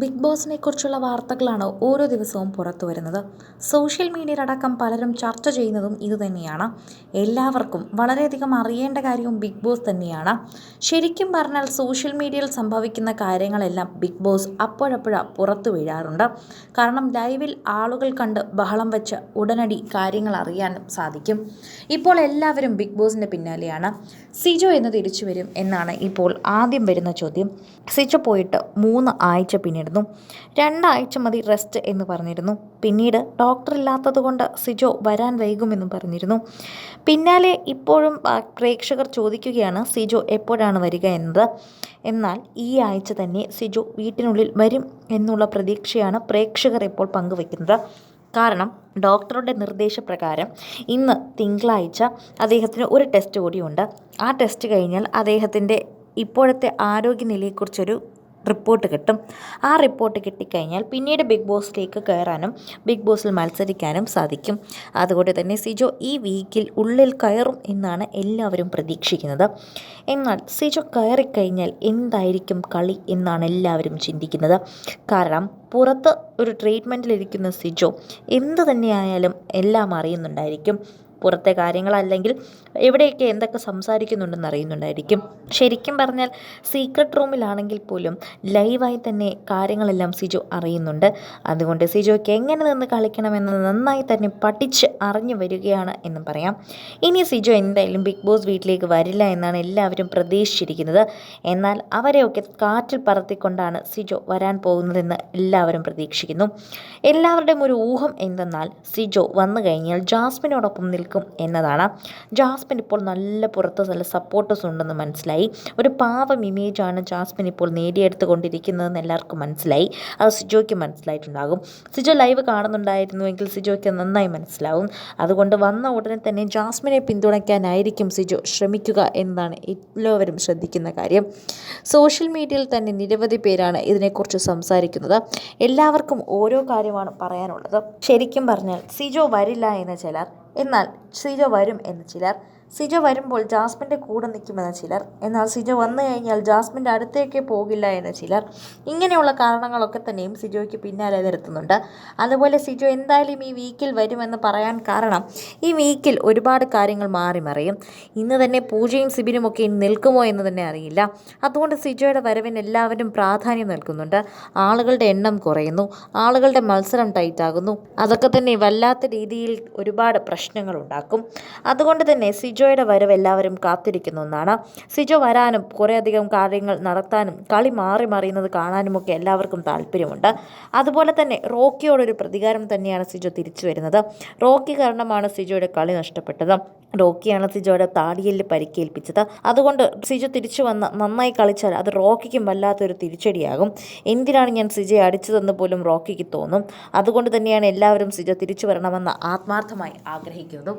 Big ബോസിനെ കുറിച്ചുള്ള വാർത്തകളാണ് ഓരോ ദിവസവും പുറത്തു വരുന്നത്. സോഷ്യൽ മീഡിയയിലടക്കം പലരും ചർച്ച ചെയ്യുന്നതും ഇതുതന്നെയാണ്. എല്ലാവർക്കും വളരെയധികം അറിയേണ്ട കാര്യവും ബിഗ് ബോസ് തന്നെയാണ്. ശരിക്കും പറഞ്ഞാൽ സോഷ്യൽ മീഡിയയിൽ സംഭവിക്കുന്ന കാര്യങ്ങളെല്ലാം ബിഗ് ബോസ് അപ്പോഴപ്പോഴ പുറത്തു വീഴാറുണ്ട്. കാരണം ലൈവിൽ ആളുകൾ കണ്ട് ബഹളം വെച്ച് ഉടനടി കാര്യങ്ങൾ അറിയാനും സാധിക്കും. ഇപ്പോൾ എല്ലാവരും ബിഗ് ബോസിന്റെ പിന്നാലെയാണ്. സിജോ എന്ന് തിരിച്ചു വരും എന്നാണ് ഇപ്പോൾ ആദ്യം വരുന്ന ചോദ്യം. സിജോ പോയിട്ട് മൂന്ന് ആഴ്ച പിന്നിടുന്നു രണ്ടാഴ്ച മതി റെസ്റ്റ് എന്ന് പറഞ്ഞിരുന്നു. പിന്നീട് ഡോക്ടർ ഇല്ലാത്തതുകൊണ്ട് സിജോ വരാൻ വൈകുമെന്നും പറഞ്ഞിരുന്നു. പിന്നാലെ ഇപ്പോഴും പ്രേക്ഷകർ ചോദിക്കുകയാണ് സിജോ എപ്പോഴാണ് വരിക എന്നത്. എന്നാൽ ഈ ആഴ്ച തന്നെ സിജോ വീട്ടിനുള്ളിൽ വരും എന്നുള്ള പ്രതീക്ഷയാണ് പ്രേക്ഷകർ ഇപ്പോൾ പങ്കുവയ്ക്കുന്നത് കാരണം ഡോക്ടറുടെ നിർദ്ദേശപ്രകാരം ഇന്ന് തിങ്കളാഴ്ച അദ്ദേഹത്തിന് ഒരു ടെസ്റ്റ് കൂടിയുണ്ട്. ആ ടെസ്റ്റ് കഴിഞ്ഞാൽ അദ്ദേഹത്തിന്റെ ഇപ്പോഴത്തെ ആരോഗ്യനിലയെക്കുറിച്ചൊരു റിപ്പോർട്ട് കിട്ടും. ആ റിപ്പോർട്ട് കിട്ടിക്കഴിഞ്ഞാൽ പിന്നീട് ബിഗ് ബോസിലേക്ക് കയറാനും ബിഗ് ബോസിൽ മത്സരിക്കാനും സാധിക്കും. അതുകൊണ്ട് തന്നെ സിജോ ഈ വീക്കിൽ ഉള്ളിൽ കയറും എന്നാണ് എല്ലാവരും പ്രതീക്ഷിക്കുന്നത്. എന്നാൽ സിജോ കയറിക്കഴിഞ്ഞാൽ എന്തായിരിക്കും കളി എന്നാണ് എല്ലാവരും ചിന്തിക്കുന്നത്. കാരണം പുറത്ത് ഒരു ട്രീറ്റ്മെന്റിലിരിക്കുന്ന സിജോ എന്ത് തന്നെയായാലും എല്ലാം അറിയുന്നുണ്ടായിരിക്കും. പുറത്തെ കാര്യങ്ങളല്ലെങ്കിൽ എവിടെയൊക്കെ എന്തൊക്കെ സംസാരിക്കുന്നുണ്ടെന്ന് അറിയുന്നുണ്ടായിരിക്കും. ശരിക്കും പറഞ്ഞാൽ സീക്രട്ട് റൂമിലാണെങ്കിൽ പോലും ലൈവായി തന്നെ കാര്യങ്ങളെല്ലാം സിജു അറിയുന്നുണ്ട്. അതുകൊണ്ട് സിജോയ്ക്ക് എങ്ങനെ നിന്ന് കളിക്കണമെന്ന് നന്നായി തന്നെ പഠിച്ച് അറിഞ്ഞു വരികയാണ് എന്ന് പറയാം. ഇനി സിജു എന്തായാലും ബിഗ് ബോസ് വീട്ടിലേക്ക് വരില്ല എന്നാണ് എല്ലാവരും പ്രതീക്ഷിച്ചിരിക്കുന്നത്. എന്നാൽ അവരെയൊക്കെ കാറ്റിൽ പറത്തിക്കൊണ്ടാണ് സിജോ വരാൻ പോകുന്നതെന്ന് എല്ലാവരും പ്രതീക്ഷിക്കുന്നു. എല്ലാവരുടെയും ഒരു ഊഹം എന്തെന്നാൽ സിജോ വന്നു കഴിഞ്ഞാൽ ജാസ്മിനോടൊപ്പം നിൽക്കും എന്നതാണ്. ജാസ്മിൻ ഇപ്പോൾ നല്ല പുറത്ത് നല്ല സപ്പോർട്ടേഴ്സ് ഉണ്ടെന്ന് മനസ്സിലായി. ഒരു പാവം ഇമേജാണ് ജാസ്മിൻ ഇപ്പോൾ നേടിയെടുത്ത് കൊണ്ടിരിക്കുന്നതെന്ന് എല്ലാവർക്കും മനസ്സിലായി. അത് സിജോയ്ക്ക് മനസ്സിലായിട്ടുണ്ടാകും. സിജോ ലൈവ് കാണുന്നുണ്ടായിരുന്നുവെങ്കിൽ സിജോയ്ക്ക് നന്നായി മനസ്സിലാവും. അതുകൊണ്ട് വന്ന ഉടനെ തന്നെ ജാസ്മിനെ പിന്തുണയ്ക്കാനായിരിക്കും സിജോ ശ്രമിക്കുക എന്നതാണ് എല്ലാവരും ശ്രദ്ധിക്കുന്ന കാര്യം. സോഷ്യൽ മീഡിയയിൽ തന്നെ നിരവധി പേരാണ് ഇതിനെക്കുറിച്ച് സംസാരിക്കുന്നത്. എല്ലാവർക്കും ഓരോ കാര്യമാണ് പറയാനുള്ളത്. ശരിക്കും പറഞ്ഞാൽ സിജോ വരില്ല എന്ന് ചിലർ എന്നാൽ സിജോ വരും എന്ന് ചിലർ സിജോ വരുമ്പോൾ ജാസ്മിന്റെ കൂടെ നിൽക്കുമെന്ന് ചിലർ. എന്നാൽ സിജോ വന്നു കഴിഞ്ഞാൽ ജാസ്മിന്റെ അടുത്തേക്ക് പോകില്ല എന്ന് ചിലർ. ഇങ്ങനെയുള്ള കാരണങ്ങളൊക്കെ തന്നെയും സിജോയ്ക്ക് പിന്നാലെ നിരത്തുന്നുണ്ട് അതുപോലെ സിജോ എന്തായാലും ഈ വീക്കിൽ വരുമെന്ന് പറയാൻ കാരണം ഈ വീക്കിൽ ഒരുപാട് കാര്യങ്ങൾ മാറി മറിയും. ഇന്ന് തന്നെ പൂജയും സിബിനും ഒക്കെ നിൽക്കുമോ എന്ന് തന്നെ അറിയില്ല. അതുകൊണ്ട് സിജോയുടെ വരവിന് എല്ലാവരും പ്രാധാന്യം നൽകുന്നുണ്ട്. ആളുകളുടെ എണ്ണം കുറയുന്നു. ആളുകളുടെ മത്സരം ടൈറ്റാകുന്നു അതൊക്കെ തന്നെ വല്ലാത്ത രീതിയിൽ ഒരുപാട് പ്രശ്നങ്ങൾ ഉണ്ടാക്കും. അതുകൊണ്ട് തന്നെ സിജോയുടെ വരവ് എല്ലാവരും കാത്തിരിക്കുന്ന ഒന്നാണ്. സിജോ വരാനും കുറേയധികം കാര്യങ്ങൾ നടത്താനും കളി മാറി മറിയുന്നത് കാണാനുമൊക്കെ എല്ലാവർക്കും താല്പര്യമുണ്ട്. അതുപോലെ തന്നെ റോക്കിയോടൊരു പ്രതികാരം തന്നെയാണ് സിജോ തിരിച്ചു വരുന്നത്. റോക്കി കാരണമാണ് സിജോയുടെ കളി നഷ്ടപ്പെട്ടത്. റോക്കിയാണ് സിജോയുടെ താടിയിൽ പരിക്കേൽപ്പിച്ചത്. അതുകൊണ്ട് സിജോ തിരിച്ചു വന്ന് നന്നായി കളിച്ചാൽ അത് റോക്കിക്കും വല്ലാത്തൊരു തിരിച്ചടിയാകും. എന്തിനാണ് ഞാൻ സിജയെ അടിച്ചതെന്ന് പോലും റോക്കിക്ക് തോന്നും. അതുകൊണ്ട് തന്നെയാണ് എല്ലാവരും സിജോ തിരിച്ചു വരണമെന്ന് ആത്മാർത്ഥമായി ആഗ്രഹിക്കുന്നതും